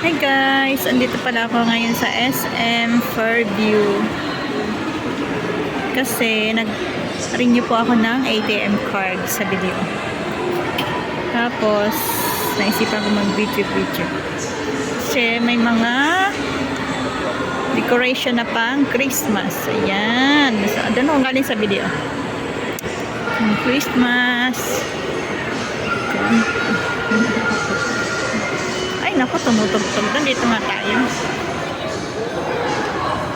Hey guys, andito pala ako ngayon sa SM Fairview. Kasi nag-renew po ako ng ATM card sa video. Tapos, naisipan ko mag-video-video. Kasi may mga decoration na pang Christmas. Ayan. So, doon ako galing sa video. Christmas. Ay, naku, tumutugtog doon. Dito nga tayo.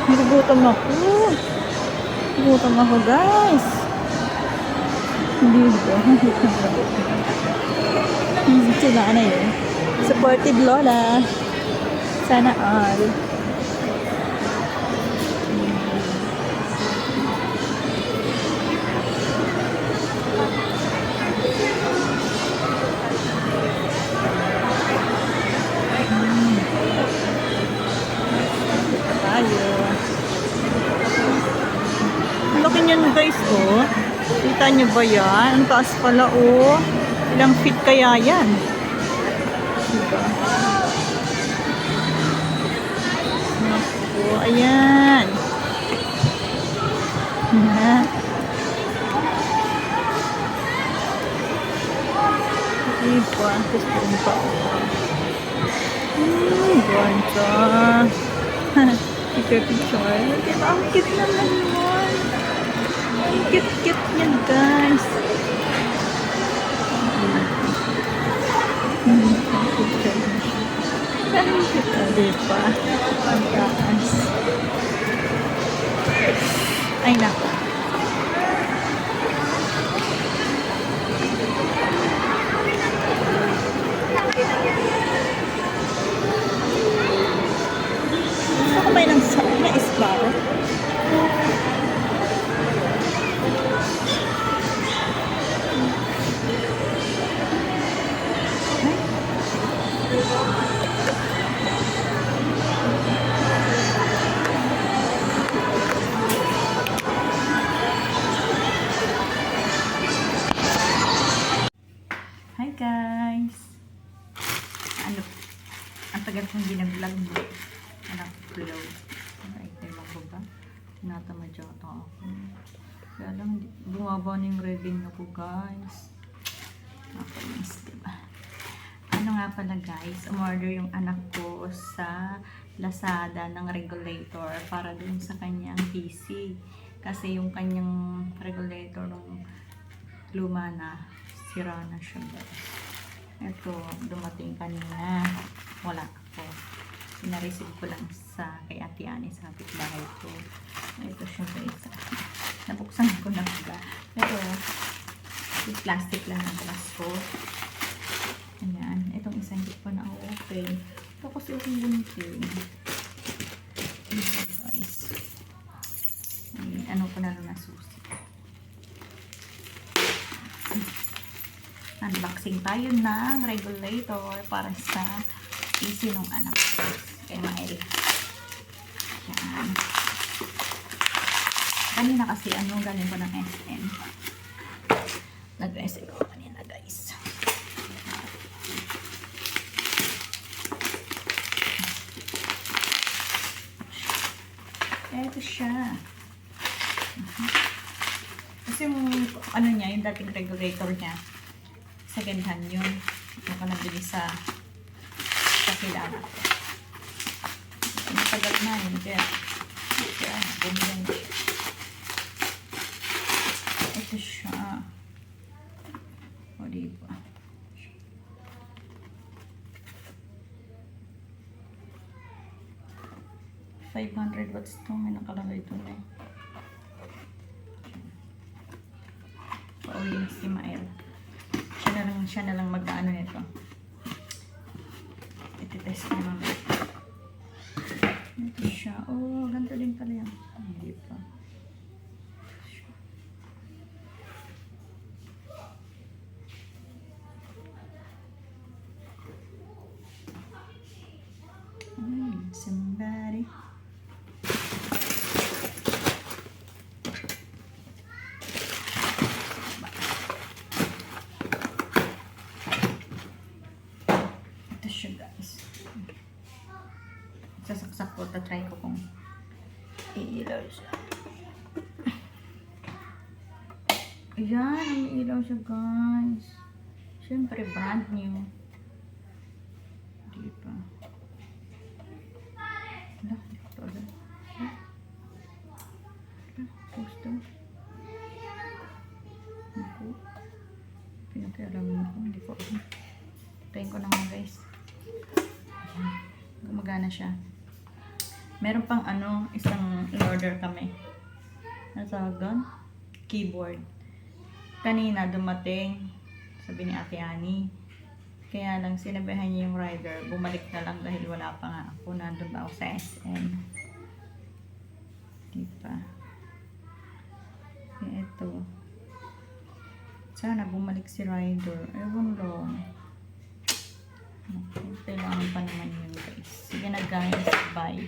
Nagugutom ako. Nagugutom ako, guys. Dito. Sila na yun. Supportive Lola. Sana all. Oh. Kita niyo ba yan? Ang taas pala, oh. Ilang feet kaya yan? Diba? Naku, ayan. Na. Diba? Gusto ko pa. Hmm, ganda. Picture, picture. Diba? Ang cute naman yun. Cute-cute niyan, guys. Hmm, cute, ah. Ay, nako. Guys! Ano? Ang tagal kong ginag-vlog mo. Anak, upload. Ay, tayo ako ba? Tinatamadya ata ako. Kaya lang, bumaba na yung revenue ko guys. Nakainis, diba? Ano nga pala guys, umorder yung anak ko sa Lazada ng regulator para dun sa kanyang PC. Kasi yung kanyang regulator nung luma na, sira na siya guys. Ito, dumating kanina. Wala ako. Sinareceive ko lang sa kay Ate Ani sa bahay ko. Ito siya guys. Nabuksan ko na ba. Pero, yung plastic lang ang glass ko. Ayan. Itong isa hindi pa na-open. Kasi yung gunting. Ito guys. Ay, ano ko na lang na susi. Unboxing tayo ng regulator para sa PC ng anak ko. Kay Mael. Yan. Kanina kasi ano, galing ko ng SM. Nag-SM ko kanina guys. Ito siya. Mhm. Kasi yung ano niya, yung dating regulator niya, second hand yun. Yung ko nabili sa sa kilala. Matagal na yun, kaya siya. Ito siya. O, diba? Five hundred watts to. May nakalagay ito na eh. Pauwi na si Mael siya na lang, na lang mag-ano nito. Iti-test ko naman. Ito siya. Oh, ganito din pala yan. Hindi pa. Hmm, somebody. Ito siya guys. sasaksak ko. Tatry ko kung iilaw siya. Ayan, umiilaw siya guys. Siyempre, brand new. Di ba? Wala, hindi ko to alam. Wala. Gusto. Naku. Pinakialaman ako, hindi ko alam. Tayin ko na nga guys. Ayan. Gumagana siya. Meron pang ano, isang in-order kami. Ano tawag doon? Keyboard. Kanina dumating, sabi ni Ate Ani. Kaya lang sinabihan niya yung rider, bumalik na lang dahil wala pa nga ako. Nandun ba ako sa SM? Diba? Kaya ito. Sana bumalik si rider. Ewan. Naku, Kailangan pa naman yun guys. Sige na guys, bye.